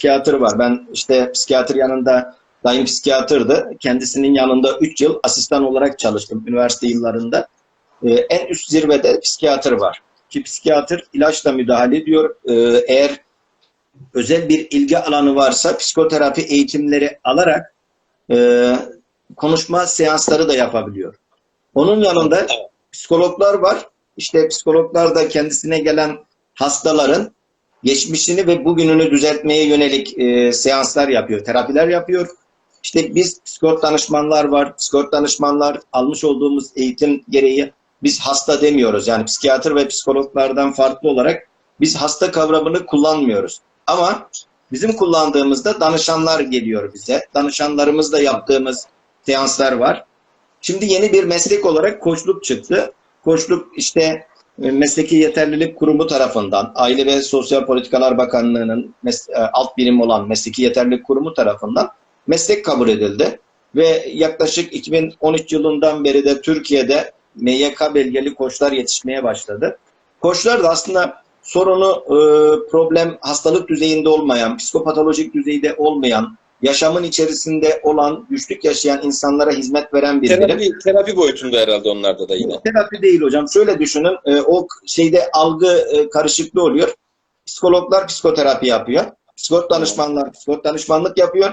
psikiyatr var. Ben işte psikiyatr yanında dayım psikiyatrdı. Kendisinin yanında 3 yıl asistan olarak çalıştım üniversite yıllarında. Ee, en üst zirvede psikiyatr var. Ki psikiyatr ilaçla müdahale ediyor. Ee, eğer özel bir ilgi alanı varsa psikoterapi eğitimleri alarak e, konuşma seansları da yapabiliyor. Onun yanında psikologlar var. İşte psikologlar da kendisine gelen hastaların geçmişini ve bugününü düzeltmeye yönelik e, seanslar yapıyor, terapiler yapıyor. İşte biz psikolog danışmanlar var. Psikolog danışmanlar almış olduğumuz eğitim gereği biz hasta demiyoruz. Yani psikiyatr ve psikologlardan farklı olarak biz hasta kavramını kullanmıyoruz. Ama bizim kullandığımızda danışanlar geliyor bize. Danışanlarımızla yaptığımız seanslar var. Şimdi yeni bir meslek olarak koçluk çıktı. Koçluk işte Mesleki Yeterlilik Kurumu tarafından, Aile ve Sosyal Politikalar Bakanlığı'nın e, alt birim olan Mesleki Yeterlilik Kurumu tarafından meslek kabul edildi. Ve yaklaşık 2013 yılından beri de Türkiye'de MYK belgeli koçlar yetişmeye başladı. Koçlar da aslında sorunu, e, problem hastalık düzeyinde olmayan, psikopatolojik düzeyde olmayan, yaşamın içerisinde olan, güçlük yaşayan insanlara hizmet veren bir birim. Terapi, terapi boyutunda herhalde onlarda da yine. Terapi değil hocam. Şöyle düşünün. e, o şeyde algı e, karışıklığı oluyor. Psikologlar psikoterapi yapıyor. Psikolog danışmanlar psikolog danışmanlık yapıyor.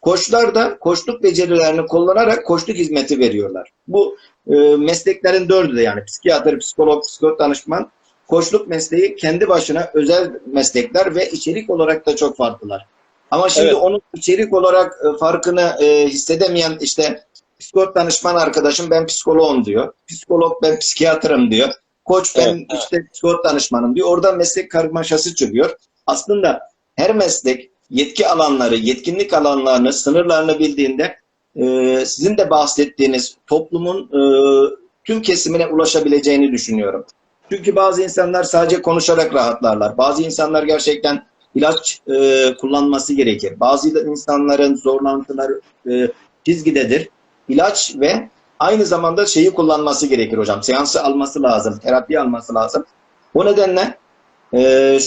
Koçlar da koçluk becerilerini kullanarak koçluk hizmeti veriyorlar. Bu e, mesleklerin dördü de yani psikiyatr, psikolog, psikolog danışman, koçluk mesleği kendi başına özel meslekler ve içerik olarak da çok farklılar. Ama şimdi Evet. onun içerik olarak e, farkını e, hissedemeyen işte psikolog danışman arkadaşım ben psikoloğum diyor. Psikolog ben psikiyatrım diyor. Koç ben Evet, evet. işte psikolog danışmanım diyor. Orada meslek karmaşası çıkıyor. Aslında her meslek yetki alanları, yetkinlik alanlarını, sınırlarını bildiğinde e, sizin de bahsettiğiniz toplumun e, tüm kesimine ulaşabileceğini düşünüyorum. Çünkü bazı insanlar sadece konuşarak rahatlarlar. Bazı insanlar gerçekten ilaç e, kullanması gerekir. Bazı insanların zorlantıları e, çizgidedir. İlaç ve aynı zamanda şeyi kullanması gerekir hocam. Seansı alması lazım, terapi alması lazım. O nedenle e, şöyle